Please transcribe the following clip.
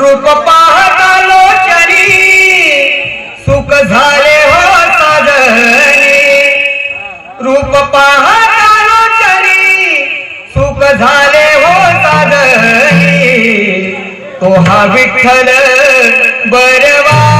रूप पाहता चरी सुख झाले हो साधनी रूप पाहता चरी सुख झाले हो साधनी तो हा विठ्ठल बरवा.